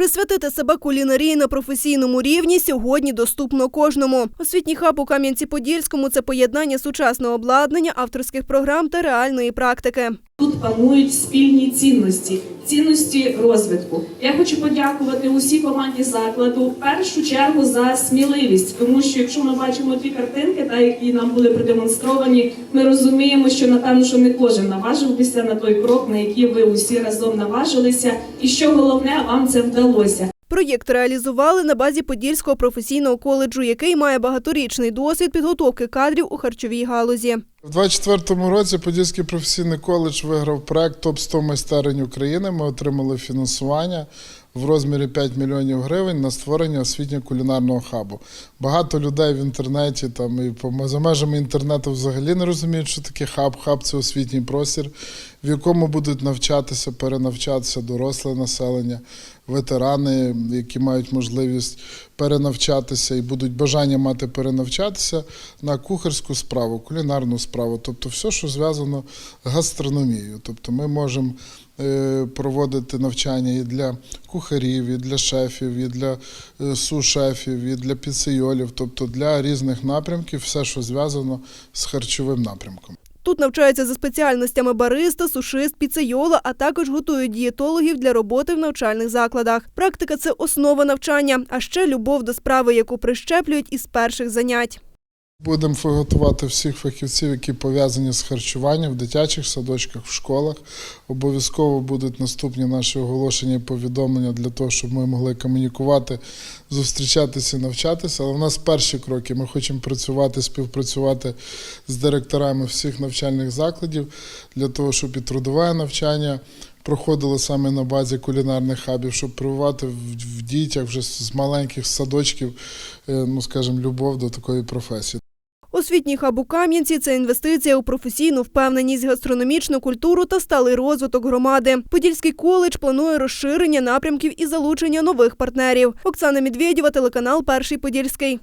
Присвятити себе кулінарії на професійному рівні сьогодні доступно кожному. Освітній хаб у Кам'янці-Подільському це поєднання сучасного обладнання, авторських програм та реальної практики. Тут панують спільні цінності, цінності розвитку. Я хочу подякувати усій команді закладу в першу чергу за сміливість, тому що якщо ми бачимо ті картинки, та які нам були продемонстровані, ми розуміємо, що напевно, що не кожен наважився на той крок, на який ви усі разом наважилися, і що головне, вам це вдалося. Проєкт реалізували на базі Подільського професійного коледжу, який має багаторічний досвід підготовки кадрів у харчовій галузі. У 2024 році Подільський професійний коледж виграв проект Топ 100 майстерень України. Ми отримали фінансування в розмірі 5 мільйонів гривень на створення освітньо-кулінарного хабу. Багато людей в інтернеті там і за межами інтернету взагалі не розуміють, що таке хаб. Хаб це освітній простір, в якому будуть навчатися, перенавчатися доросле населення, ветерани, які мають можливість перенавчатися і будуть бажання мати перенавчатися на кухарську справу, кулінарну справу, тобто все, що зв'язано з гастрономією. Тобто ми можемо е, проводити навчання і для кухарів, і для шефів, і для е, су-шефів, і для піцейолів, тобто для різних напрямків, все, що зв'язано з харчовим напрямком. Тут навчаються за спеціальностями бариста, сушист, піцейола, а також готують дієтологів для роботи в навчальних закладах. Практика це основа навчання, а ще любов до справи, яку прищеплюють із перших занять. Будемо готувати всіх фахівців, які пов'язані з харчуванням в дитячих садочках, в школах. Обов'язково будуть наступні наші оголошення і повідомлення для того, щоб ми могли комунікувати, зустрічатися навчатися. Але в нас перші кроки. Ми хочемо працювати, співпрацювати з директорами всіх навчальних закладів для того, щоб і трудове навчання. Проходило саме на базі кулінарних хабів, щоб прививати в, дітях вже з з маленьких садочків, е, ну скажімо, любов до такої професії. Освітній хаб у Кам'янці це інвестиція у професійну впевненість, гастрономічну культуру та сталий розвиток громади. Подільський коледж планує розширення напрямків і залучення нових партнерів. Оксана Медведєва, телеканал Перший Подільський.